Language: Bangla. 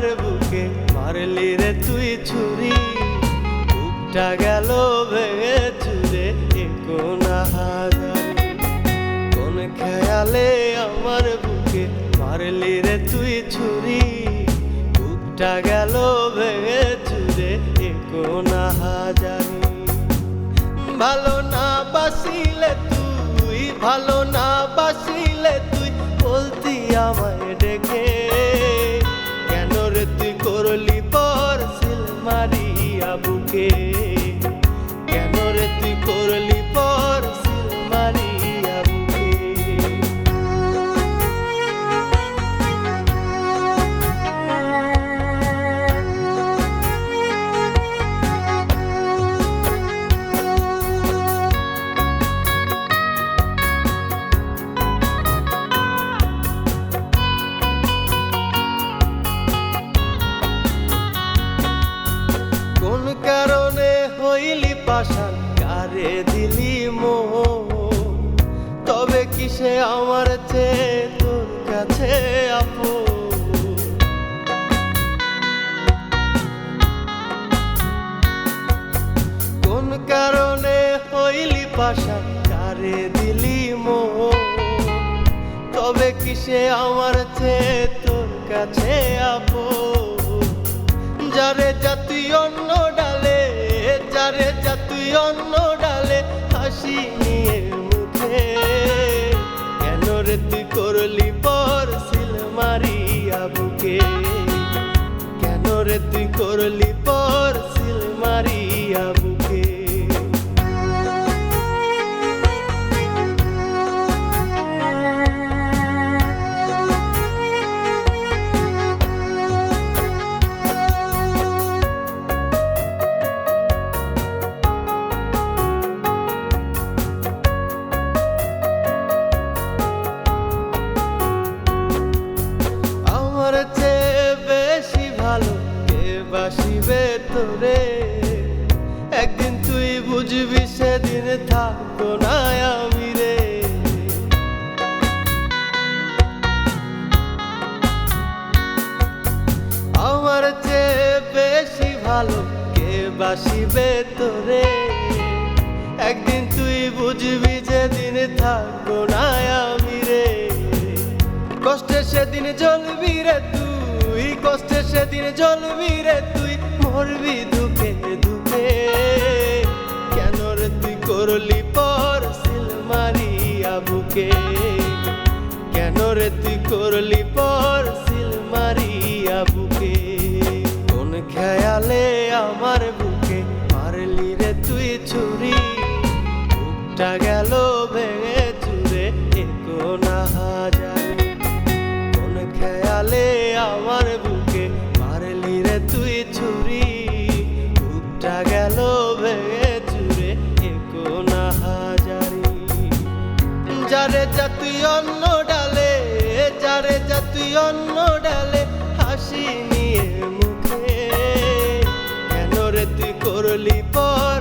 আমার বুকে মারলি রে তুই ছুরি। বুকটা গেল ভেঙে চুরে কোনা খেয়ালে আমার বুকে মারলি রে তুই ছুরি। বুকটা গেল ভেঙে চুরে কোনা হাজারি ভালো না বাসিলে তুই, ভালো না বাসিলে বুকে কারে দিলি মোহ তবে কিসে আমার চেয়ে তোর কাছে আপো কোন কারণে হইলি পাশান কারে দিলি মোহ তবে কিসে আমার চেয়ে তোর কাছে আপো যারে জাতুই অন্য ডালে যা তুই অন্য ডালে হাসি নিয়ে মুখে। কেন রে তুই করলি পর সিল মারিয়া বুকে কেন রে তুই করলি বাসিবে তোরে। একদিন তুই বুঝবি সেদিন থাকব না আমি রে। আমার চেয়ে বেশি ভালো কে বাসিবে তোরে। একদিন তুই বুঝবি যেদিন থাকব না আমি রে। কষ্টে সেদিন সেদিন জ্বলবি রে তুই, মরবি দুঃখে দুঃখে। কেন রে তুই করলি পর সিল মারিয়া বুকে? কেন রে তুই করলি পর সিল মারিয়া বুকে? কোন খেয়ালে আমার বুকে মারলি রে তুই ছুরি? বুকটা গেল গেল ভেঙে চুরে একোনা হাজারি। যারে জাতি অন্য ডালে, যারে জাতি অন্য ডালে, হাসি নিয়ে মুখে। কেন রে তুই করলি পর